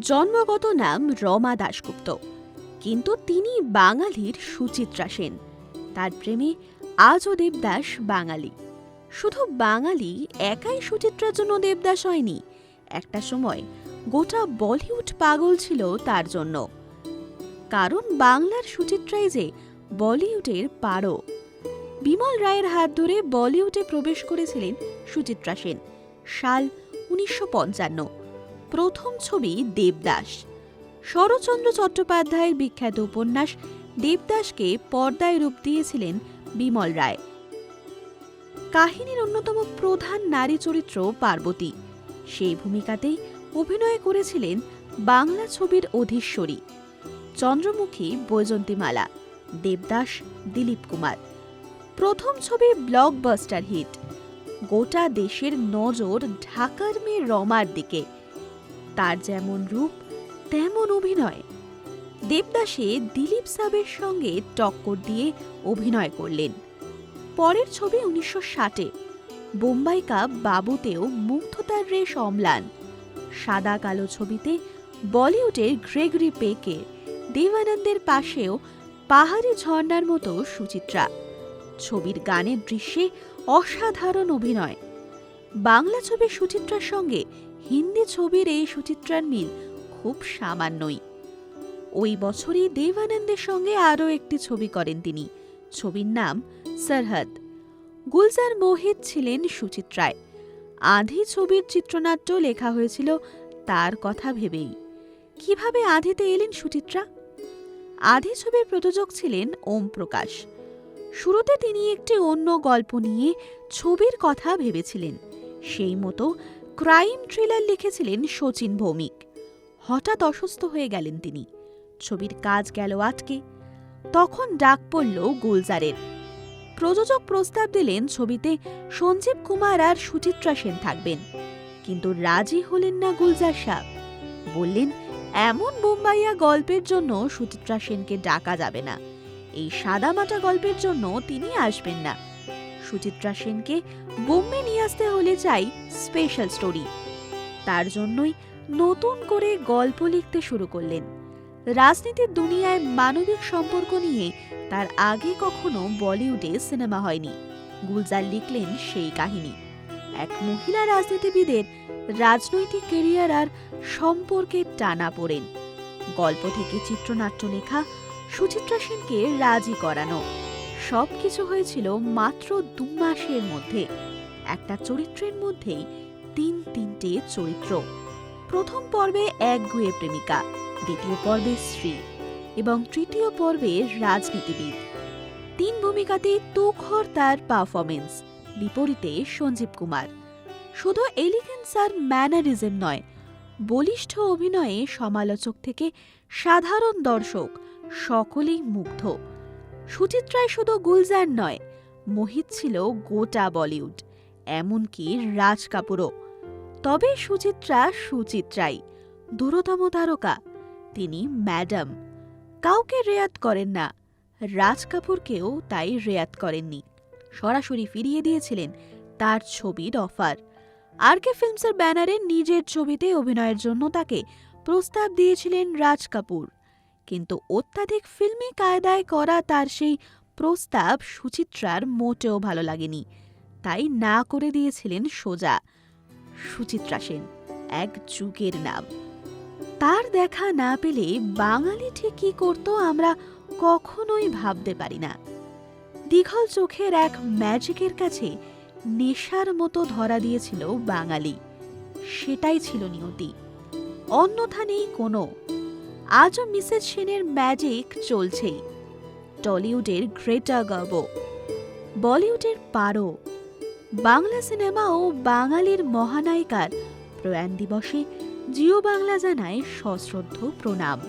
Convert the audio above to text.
জন্মগত নাম রমা দাশগুপ্ত। কিন্তু তিনি বাঙালির সুচিত্রা সেন। তার প্রেমে আজও দেবদাস বাঙালি। শুধু বাঙালি একাই সুচিত্রার জন্য দেবদাস হয়নি। একটা সময় গোটা বলিউড পাগল ছিল তার জন্য। কারণ বাংলার সুচিত্রাই যে বলিউডের পারো। বিমল রায়ের হাত ধরে বলিউডে প্রবেশ করেছিলেন সুচিত্রা সেন, সাল উনিশশো পঞ্চান্ন। প্রথম ছবি দেবদাস। শরৎচন্দ্র চট্টোপাধ্যায়ের বিখ্যাত উপন্যাস দেবদাসকে পর্দায় রূপ দিয়েছিলেন বিমল রায়। কাহিনীর অন্যতম প্রধান নারী চরিত্র পার্বতী। সেই ভূমিকাতেই অভিনয় করেছিলেন বাংলা ছবির অধীশ্বরী। চন্দ্রমুখী বৈজন্তীমালা দেবদাস দিলীপ কুমার। প্রথম ছবি ব্লকবাস্টার হিট। গোটা দেশের নজর ঢাকার মেয়ে রমার দিকে। তার যেমন রূপ, তেমন অভিনয়। দেবদাসে দিলীপ সাবের সঙ্গে টক্কর দিয়ে অভিনয় করলেন। পরের ছবি উনিশশো ষাটে। বোম্বাই কাপ বাবুতেও মুগ্ধতার রেশ অম্লান। সাদা কালো ছবিতে বলিউডের গ্রেগরি পেকে দেবানন্দের পাশেও পাহাড়ি ঝর্ণার মতো সুচিত্রা। ছবির গানের দৃশ্যে অসাধারণ অভিনয়। বাংলা ছবির সুচিত্রার সঙ্গে হিন্দি ছবির এই সুচিত্রার মিল খুব সামান্যই। ওই বছরই দেবানন্দের সঙ্গে আরও একটি ছবি করেন তিনি। ছবির নাম সরহদ। গুলজার মোহিত ছিলেন সুচিত্রায়। আধি ছবির চিত্রনাট্য লেখা হয়েছিল তার কথা ভেবেই। কীভাবে আধিতে এলেন সুচিত্রা? আধি ছবির প্রযোজক ছিলেন ওম প্রকাশ। শুরুতে তিনি একটি অন্য গল্প নিয়ে ছবির কথা ভেবেছিলেন। সেই মতো ক্রাইম থ্রিলার লিখেছিলেন শচীন ভৌমিক। হঠাৎ অসুস্থ হয়ে গেলেন তিনি। ছবির কাজ গেল আটকে। তখন ডাক পড়ল গুলজারের। প্রযোজক প্রস্তাব দিলেন ছবিতে সঞ্জীব কুমার আর সুচিত্রা সেন থাকবেন। কিন্তু রাজি হলেন না গুলজার সাহ। বললেন, এমন বোম্বাইয়া গল্পের জন্য সুচিত্রা সেনকে ডাকা যাবে না। এই সাদামাটা গল্পের জন্য তিনি আসবেন না। সুচিত্রা সেনকে বোম্বে নিয়ে আসতে হলে চাই স্পেশাল স্টোরি তার জন্যই নতুন করে গল্প লিখতে শুরু করলেন। রাজনীতির দুনিয়ায় মানবিক সম্পর্ক নিয়ে তার আগে কখনো বলিউডে সিনেমা হয়নি। গুলজার লিখলেন সেই কাহিনী। এক মহিলা রাজনীতিবিদের রাজনৈতিক কেরিয়ার আর সম্পর্কে টানা পড়েন। গল্প থেকে চিত্রনাট্য লেখা সুচিত্রা সেনকে রাজি করানো। সব কিছু হয়েছিল মাত্র দু মাসের মধ্যে। একটা চরিত্রের মধ্যেই তিন তিনটে চরিত্র। প্রথম পর্বে এক গুয়ে প্রেমিকা, দ্বিতীয় পর্বে স্ত্রী এবং তৃতীয় পর্বে রাজনীতিবিদ। তিন ভূমিকাতে তুখর তার পারফরমেন্স বিপরীতে সঞ্জীব কুমার। শুধু এলিগেন্স আর ম্যানারিজম নয়, বলিষ্ঠ অভিনয়ে সমালোচক থেকে সাধারণ দর্শক সকলেই মুগ্ধ। সুচিত্রায় শুধু গুলজার নয়, মোহিত ছিল গোটা বলিউড, এমনকি রাজ কাপুরও। তবে সুচিত্রা সুচিত্রাই, দূরতম তারকা, তিনি ম্যাডাম। কাউকে রেয়াত করেন না, রাজ কাপুরকেও তাই রেয়াত করেননি। সরাসরি ফিরিয়ে দিয়েছিলেন তার ছবির অফার। আর কে ফিল্মসের ব্যানারে নিজের ছবিতে অভিনয়ের জন্য তাকে প্রস্তাব দিয়েছিলেন রাজ কাপুর। কিন্তু অত্যাধিক ফিল্মি কায়দায় করা তার সেই প্রস্তাব সুচিত্রার মোটেও ভালো লাগেনি। তাই না করে দিয়েছিলেন সোজা। সুচিত্রা সেন, এক যুগের নাম। তার দেখা না পেলে বাঙালি ঠিক কী করতো আমরা কখনোই ভাবতে পারি না। দীঘল চোখের এক ম্যাজিকের কাছে নেশার মতো ধরা দিয়েছিল বাঙালি। সেটাই ছিল নিয়তি। অন্যথা নেই কোনো। আজও মিসেস সেনের ম্যাজিক চলছেই। টলিউডের গ্রেটা গর্ব বলিউডের পারো, বাংলা সিনেমা ও বাঙালির মহানায়িকার প্রয়াণ দিবসে জিও বাংলা জানায় সশ্রদ্ধ প্রণাম।